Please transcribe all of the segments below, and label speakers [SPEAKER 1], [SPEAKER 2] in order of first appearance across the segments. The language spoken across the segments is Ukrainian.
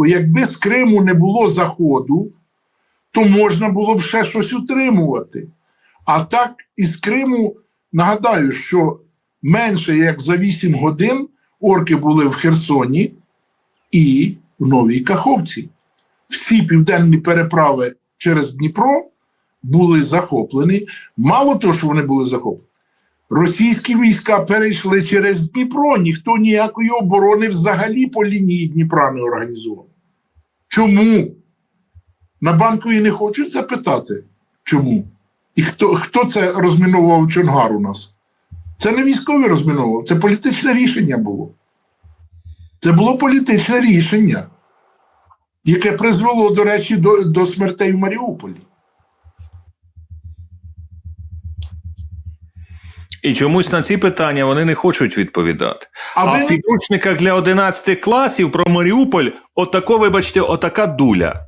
[SPEAKER 1] легко. Якби з Криму не було заходу, то можна було б ще щось утримувати. А так із Криму нагадаю, що менше як за 8 годин орки були в Херсоні і в Новій Каховці. Всі південні переправи через Дніпро були захоплені. Мало того, що вони були захоплені. Російські війська перейшли через Дніпро, ніхто ніякої оборони взагалі по лінії Дніпра не організував. Чому? На банку і не хочуть запитати, чому? І хто, хто це розміновував Чонгар у нас? Це не військові розмінував, це політичне рішення було. Це було політичне рішення, яке призвело, до речі, до, до смертей в Маріуполі.
[SPEAKER 2] І чомусь на ці питання вони не хочуть відповідати.
[SPEAKER 1] А
[SPEAKER 2] А,
[SPEAKER 1] ви
[SPEAKER 2] в підручниках для 11 класів про Маріуполь отако, вибачте, отака дуля.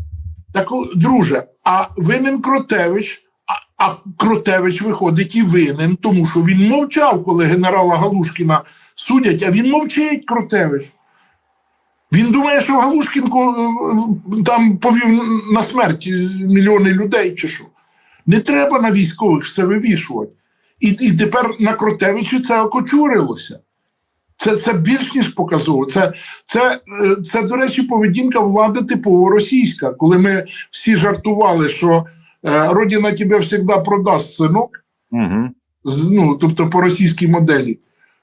[SPEAKER 1] Так, друже, а винен Кротевич, а, а Кротевич виходить і винен, тому що він мовчав, коли генерала Галушкіна судять, а він мовчить Кротевич. Він думає, що Галушкінко е, там повів на смерть мільйони людей чи що. Не треба на військових все вивішувати. І, і тепер на Кротевичі це окочурилося. Це, це більш ніж показово. Це, це, е, це, до речі, поведінка влади типово російська. Коли ми всі жартували, що е, Родина тебе завжди продасть синок,
[SPEAKER 2] Угу.
[SPEAKER 1] з- ну, тобто по російській моделі.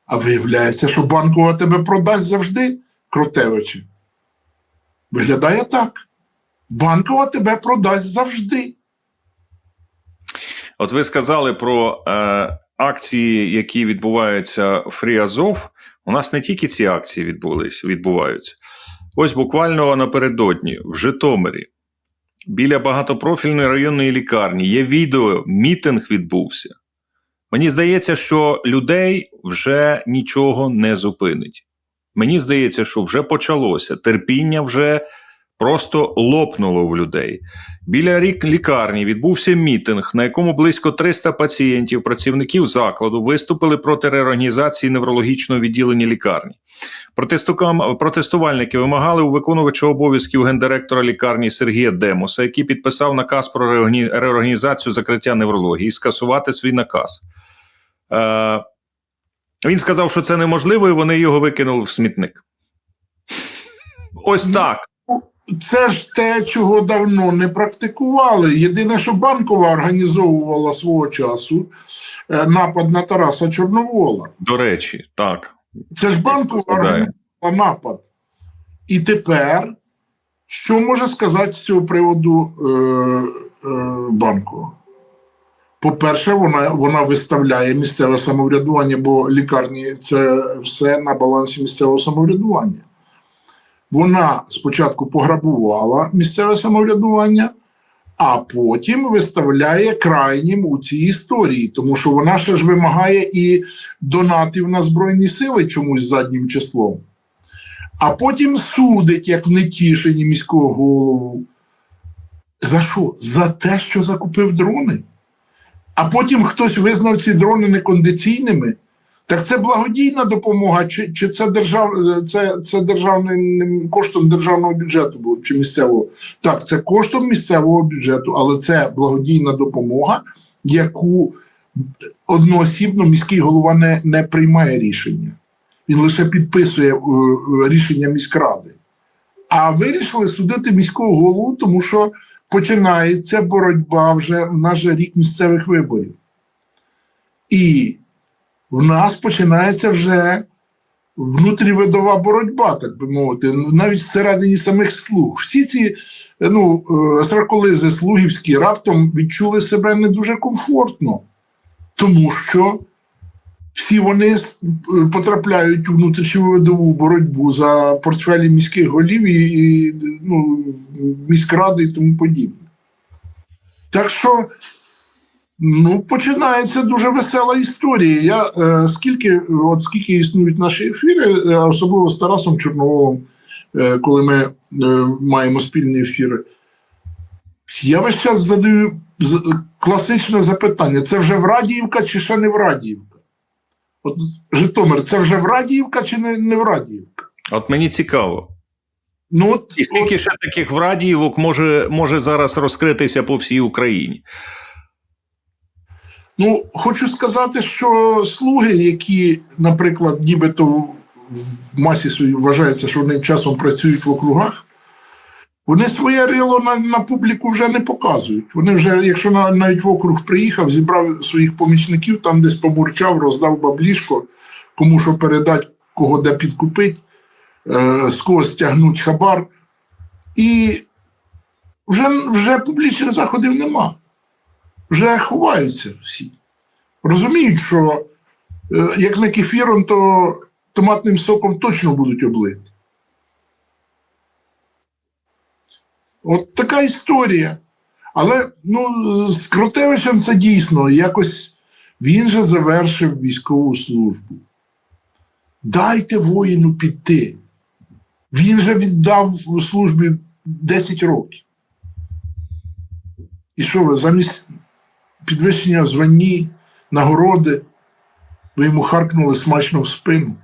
[SPEAKER 1] А виявляється, що банкова тебе продасть завжди, Кротевичі. Виглядає так. Банкова тебе продасть завжди.
[SPEAKER 2] От ви сказали про е, акції, які відбуваються в Free Азов. У нас не тільки ці акції відбулись, відбуваються. Ось буквально напередодні в Житомирі, біля багатопрофільної районної лікарні, є відео, мітинг відбувся. Мені здається, що людей вже нічого не зупинить. Мені здається, що вже почалося. Терпіння вже просто лопнуло в людей. Біля рік лікарні відбувся мітинг, на якому близько 300 пацієнтів, працівників закладу виступили проти реорганізації неврологічного відділення лікарні. Протестувальники вимагали у виконувача обов'язків гендиректора лікарні Сергія Демоса, який підписав наказ про реорганізацію закриття неврології, скасувати свій наказ. Е, він сказав, що це неможливо, і вони його викинули в смітник. Ось так.
[SPEAKER 1] Це ж те, чого давно не практикували. Єдине, що банкова організовувала свого часу е, напад на Тараса Чорновола.
[SPEAKER 2] До речі, так.
[SPEAKER 1] Це ж банкова організувала напад. І тепер, що може сказати з цього приводу е, е, банку? По-перше, вона, вона виставляє місцеве самоврядування, бо лікарні це все на балансі місцевого самоврядування. Вона спочатку пограбувала місцеве самоврядування, а потім виставляє крайнім у цій історії, тому що вона ще ж вимагає і донатів на Збройні Сили чомусь заднім числом. А потім судить, як в Нетішині міського голову. За що? За те, що закупив дрони. А потім хтось визнав ці дрони некондиційними. Так це благодійна допомога, чи, чи це, держав, це, це державним коштом державного бюджету було, чи місцевого? Так, це коштом місцевого бюджету, але це благодійна допомога, яку одноосібно міський голова не, не приймає рішення. Він лише підписує е, е, рішення міськради. А вирішили судити міського голову, тому що починається боротьба вже в нас же рік місцевих виборів. І в нас починається вже внутрівидова боротьба, так би мовити, навіть всередині самих слуг. Всі ці ну, е, сраколизи слугівські раптом відчули себе не дуже комфортно, тому що всі вони е, потрапляють у внутрішньовидову боротьбу за портфелі міських голів і, і ну, міськради і тому подібне. Так що ну, починається дуже весела історія. Я е, скільки, от скільки існують наші ефіри, е, особливо з Тарасом Чорноволом, е, коли ми е, маємо спільні ефіри, я весь час задаю класичне запитання: це вже Врадіївка чи ще не Врадіївка? От Житомир, це вже Врадіївка чи не, не Врадіївка?
[SPEAKER 2] От мені цікаво.
[SPEAKER 1] Ну, от,
[SPEAKER 2] І скільки ще таких врадіївок може, може зараз розкритися по всій Україні?
[SPEAKER 1] Ну, хочу сказати, що слуги, які, наприклад, нібито в масі своїй вважається, що вони часом працюють в округах, вони своє рило на, на публіку вже не показують. Вони вже, якщо на, навіть в округ приїхав, зібрав своїх помічників, там десь помурчав, роздав баблішко, кому що передати, кого де підкупить, е, з когось стягнуть хабар. І вже, вже публічних заходів нема вже ховаються всі. Розуміють, що е, як не кефіром, то томатним соком точно будуть облити. От така історія. Але ну, з Кротевичем це дійсно якось він же завершив військову службу. Дайте воїну піти. Він же віддав службі 10 років. І що ви замість підвищення званні, нагороди, ви йому харкнули смачно в спину.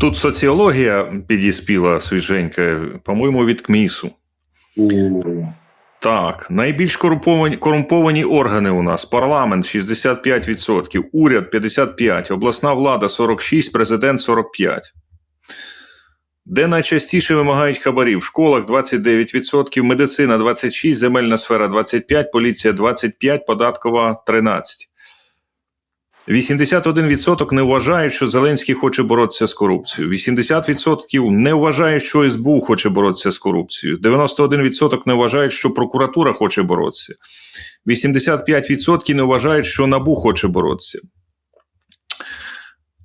[SPEAKER 2] Тут соціологія підіспіла свіженька, по-моєму, від КМІСу.
[SPEAKER 1] О,
[SPEAKER 2] Так, найбільш корумповані, корумповані органи у нас: парламент 65%, уряд 55%, обласна влада 46%, президент 45%. Де найчастіше вимагають хабарів? В школах 29%, медицина 26%, земельна сфера 25%, поліція 25%, податкова 13%. 81% не вважають, що Зеленський хоче боротися з корупцією. 80% не вважають, що СБУ хоче боротися з корупцією. 91% не вважають, що прокуратура хоче боротися. 85% не вважають, що НАБУ хоче боротися.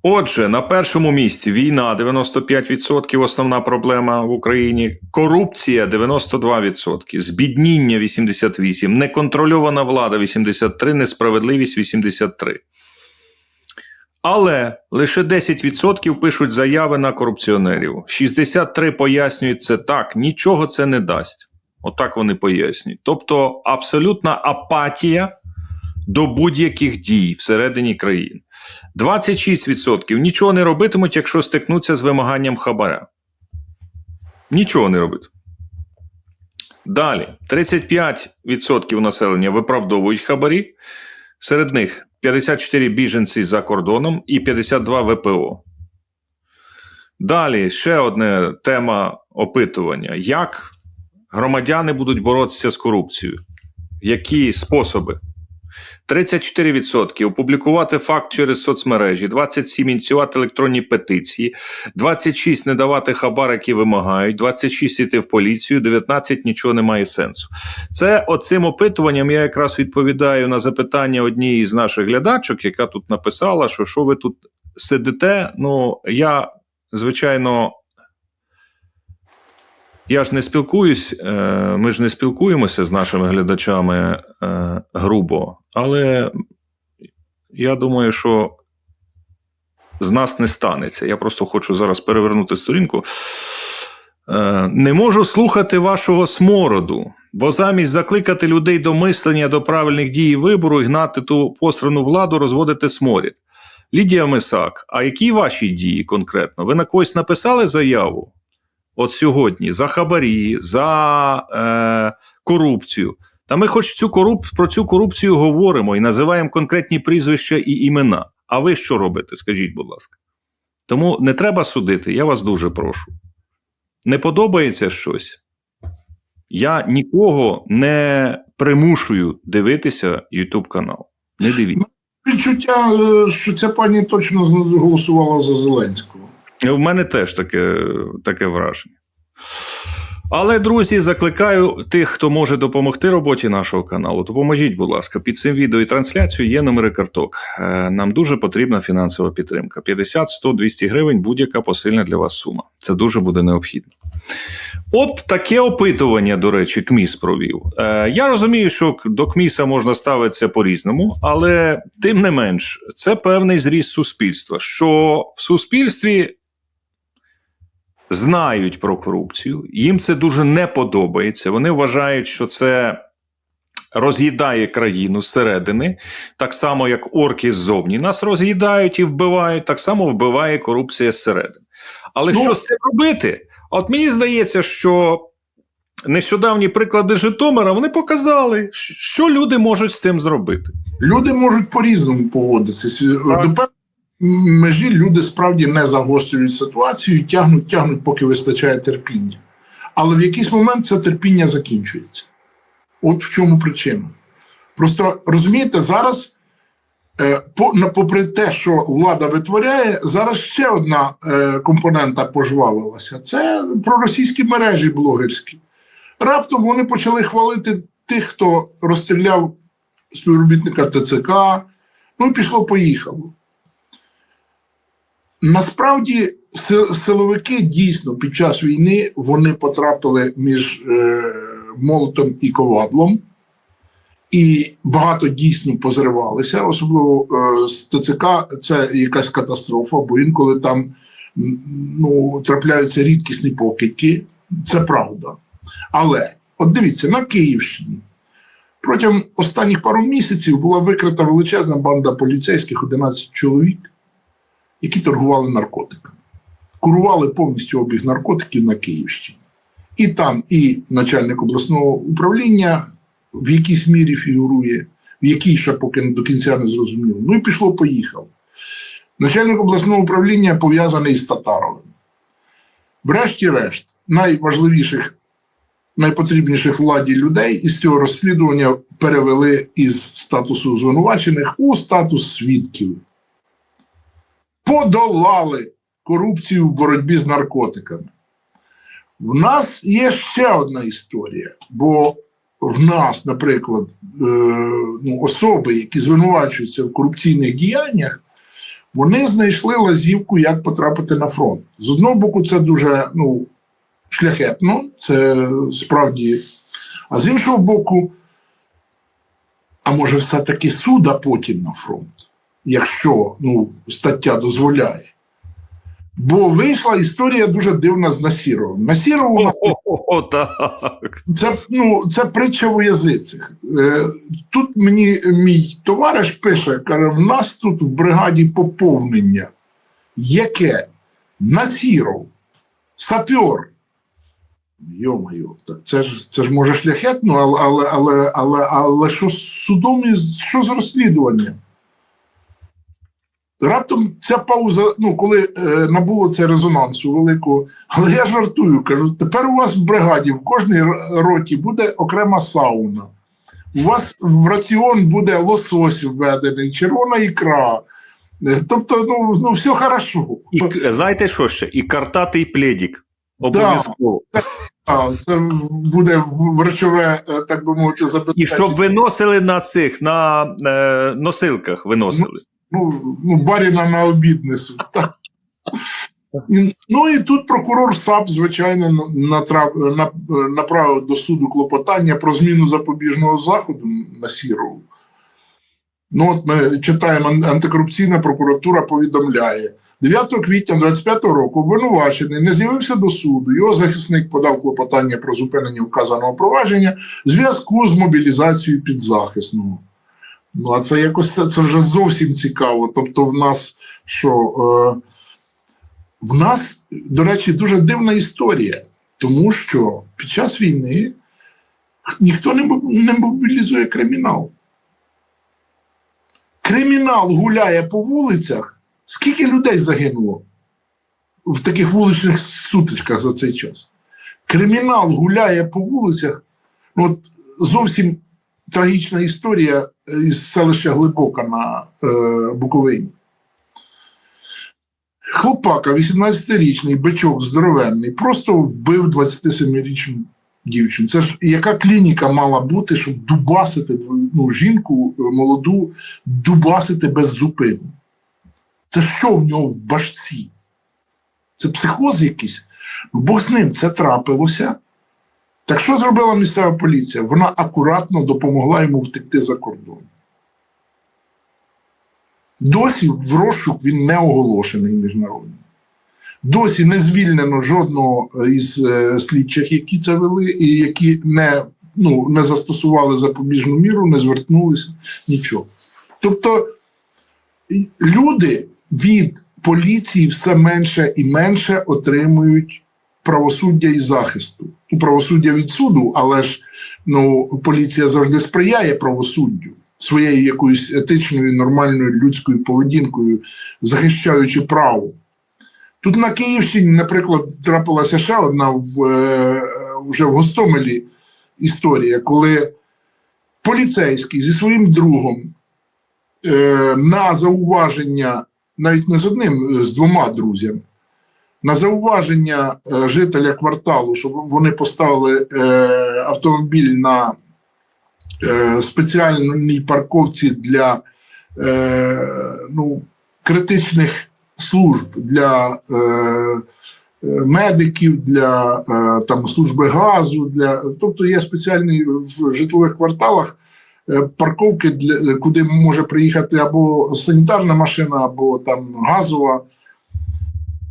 [SPEAKER 2] Отже, на першому місці війна 95% основна проблема в Україні, корупція 92%, збідніння 88%, неконтрольована влада 83%, несправедливість 83%. Але лише 10% пишуть заяви на корупціонерів. 63 пояснюють це так, нічого це не дасть. Отак вони пояснюють. Тобто абсолютна апатія до будь-яких дій всередині країни. 26% нічого не робитимуть, якщо стикнуться з вимаганням хабаря. Нічого не робить. Далі 35% населення виправдовують хабарі. Серед них 54 біженці за кордоном і 52 ВПО. Далі ще одна тема опитування: як громадяни будуть боротися з корупцією? Які способи? 34% опублікувати факт через соцмережі, 27% ініціювати електронні петиції, 26% не давати хабар, які вимагають, 26 іти в поліцію, 19% нічого не має сенсу. Це оцим опитуванням я якраз відповідаю на запитання однієї з наших глядачок, яка тут написала, що що ви тут сидите. Ну, я, звичайно. Я ж не спілкуюсь, е, ми ж не спілкуємося з нашими глядачами е, грубо, але я думаю, що з нас не станеться. Я просто хочу зараз перевернути сторінку. Е, Не можу слухати вашого смороду, бо замість закликати людей до мислення, до правильних дій і вибору і гнати ту пострану владу, розводити сморід. Лідія Мисак, а які ваші дії конкретно? Ви на когось написали заяву? От сьогодні за хабарі, за е, корупцію. Та ми хоч цю коруп... про цю корупцію говоримо і називаємо конкретні прізвища і імена. А ви що робите? Скажіть, будь ласка. Тому не треба судити, я вас дуже прошу. Не подобається щось. Я нікого не примушую дивитися YouTube канал. Не дивіться.
[SPEAKER 1] відчуття, е, що ця пані точно голосувала за Зеленського.
[SPEAKER 2] У мене теж таке, таке враження. Але, друзі, закликаю тих, хто може допомогти роботі нашого каналу. Допоможіть, будь ласка, під цим відео і трансляцією є номери карток. Е, Нам дуже потрібна фінансова підтримка. 50, 100, 200 гривень будь-яка посильна для вас сума. Це дуже буде необхідно. От таке опитування, до речі, КМІС провів. Е, Я розумію, що до КМІСа можна ставитися по-різному, але тим не менш, це певний зріст суспільства, що в суспільстві знають про корупцію, їм це дуже не подобається. Вони вважають, що це роз'їдає країну зсередини, так само, як орки ззовні нас роз'їдають і вбивають, так само вбиває корупція зсередини. Але
[SPEAKER 1] Ну-
[SPEAKER 2] що з цим робити? От мені здається, що нещодавні приклади Житомира вони показали, що люди можуть з цим зробити.
[SPEAKER 1] Люди можуть по-різному поводитися.
[SPEAKER 2] Так.
[SPEAKER 1] До межі люди справді не загострюють ситуацію, тягнуть, тягнуть, поки вистачає терпіння. Але в якийсь момент це терпіння закінчується. От в чому причина. Просто розумієте, зараз, е, попри те, що влада витворяє, зараз ще одна е, компонента пожвавилася. Це проросійські мережі блогерські. Раптом вони почали хвалити тих, хто розстріляв співробітника ТЦК. Ну і пішло-поїхало. Насправді, силовики дійсно під час війни вони потрапили між е, молотом і ковадлом, і багато дійсно позривалися, особливо е, з ТЦК це якась катастрофа, бо інколи там ну, трапляються рідкісні покидьки. Це правда. Але от дивіться, на Київщині протягом останніх пару місяців була викрита величезна банда поліцейських 11 чоловік, які торгували наркотиками, курували повністю обіг наркотиків на Київщині. І там і начальник обласного управління в якійсь мірі фігурує, в якій ще поки до кінця не зрозуміло. Ну і пішло, поїхало. Начальник обласного управління пов'язаний з Татаровим. Врешті-решт, найважливіших найпотрібніших владі людей із цього розслідування перевели із статусу звинувачених у статус свідків. Подолали корупцію в боротьбі з наркотиками. В нас є ще одна історія, бо в нас, наприклад, е, ну, особи, які звинувачуються в корупційних діяннях, вони знайшли лазівку, як потрапити на фронт. З одного боку, це дуже ну, шляхетно, це справді. А з іншого боку, а може, все-таки суд, а потім на фронт, якщо ну, стаття дозволяє. Бо вийшла історія дуже дивна з Насіровим. Насіров у нас
[SPEAKER 2] О, так.
[SPEAKER 1] це, ну, це притча в язицях. Е, тут мені мій товариш пише, каже: в нас тут в бригаді поповнення. Яке? Насіров, сапьор. Йо-моє, так це ж це ж може шляхетно, але, але, але, але, але що з судом і що з розслідуванням? Раптом ця пауза, ну, коли е, набуло це резонансу великого, але я жартую, кажу: тепер у вас в бригаді в кожній роті буде окрема сауна. У вас в раціон буде лосось введений, червона ікра. Е, Тобто, ну, ну все хорошо.
[SPEAKER 2] І знаєте що ще? І картатий пледік. Обов'язково.
[SPEAKER 1] А, це буде врачове, е, так би мовити, забезпечення.
[SPEAKER 2] І щоб виносили на цих, на е, носилках виносили.
[SPEAKER 1] ну, ну, баріна на обід несуть. Ну і тут прокурор САП, звичайно, направив до суду клопотання про зміну запобіжного заходу на Сірову. Ну, от ми читаємо, антикорупційна прокуратура повідомляє. 9 квітня 25 року обвинувачений не з'явився до суду. Його захисник подав клопотання про зупинення вказаного провадження в зв'язку з мобілізацією підзахисного. Ну, а це якось це, це вже зовсім цікаво. Тобто, в нас що? Е, в нас, до речі, дуже дивна історія, тому що під час війни ніхто не, не мобілізує кримінал. Кримінал гуляє по вулицях. Скільки людей загинуло в таких вуличних сутичках за цей час? Кримінал гуляє по вулицях. Ну, от зовсім трагічна історія із селища Глибока на е, Буковині. Хлопака, 18-річний, бичок здоровенний, просто вбив 27-річну дівчину. Це ж яка клініка мала бути, щоб дубасити ну, жінку е, молоду, дубасити без зупину? Це що в нього в башці? Це психоз якийсь? Ну, Бог з ним, це трапилося. Так що зробила місцева поліція? Вона акуратно допомогла йому втекти за кордон. Досі в розшук він не оголошений міжнародний. Досі не звільнено жодного із е, слідчих, які це вели, і які не, ну, не застосували запобіжну міру, не звернулися, нічого. Тобто люди від поліції все менше і менше отримують правосуддя і захисту. Ну, правосуддя від суду, але ж ну, поліція завжди сприяє правосуддю своєю якоюсь етичною, нормальною людською поведінкою, захищаючи право. Тут на Київщині, наприклад, трапилася ще одна в, е, вже в Гостомелі історія, коли поліцейський зі своїм другом е, на зауваження, навіть не з одним, з двома друзями, на зауваження е, жителя кварталу, щоб вони поставили е, автомобіль на е, спеціальній парковці для ну, критичних служб для медиків, для там, служби газу, для, тобто є спеціальні в житлових кварталах парковки, для, куди може приїхати або санітарна машина, або там газова.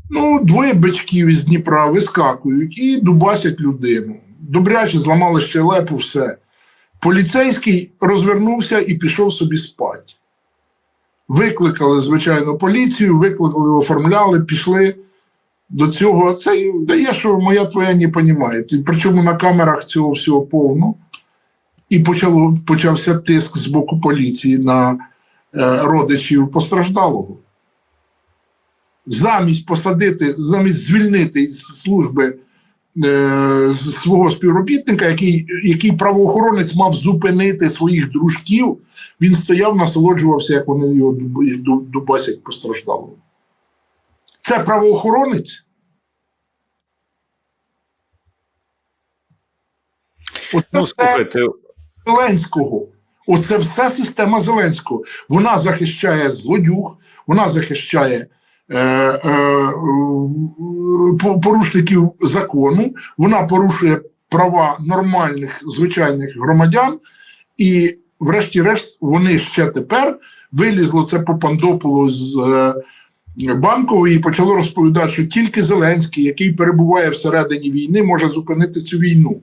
[SPEAKER 1] Ну, двоє бичків із Дніпра вискакують і дубасять людину. Добряче зламали щелепу, все. Поліцейський розвернувся і пішов собі спати. Викликали, звичайно, поліцію, викликали, оформляли, пішли до цього. Це дає, що моя твоя не. І Причому на камерах цього всього повно. І почало, почався тиск з боку поліції на е, родичів постраждалого. Замість посадити, замість звільнити з служби е, свого співробітника, який, який правоохоронець мав зупинити своїх дружків, він стояв, насолоджувався, як вони його дуб- дуб- дубасять постраждалого. Це правоохоронець. Оце
[SPEAKER 2] Ну,
[SPEAKER 1] все
[SPEAKER 2] слухайте,
[SPEAKER 1] Зеленського. Оце все система Зеленського. Вона захищає злодюг, вона захищає порушників закону, вона порушує права нормальних звичайних громадян, і, врешті-решт, вони ще тепер вилізло це по Пандополу з е, Банкової і почало розповідати, що тільки Зеленський, який перебуває всередині війни, може зупинити цю війну.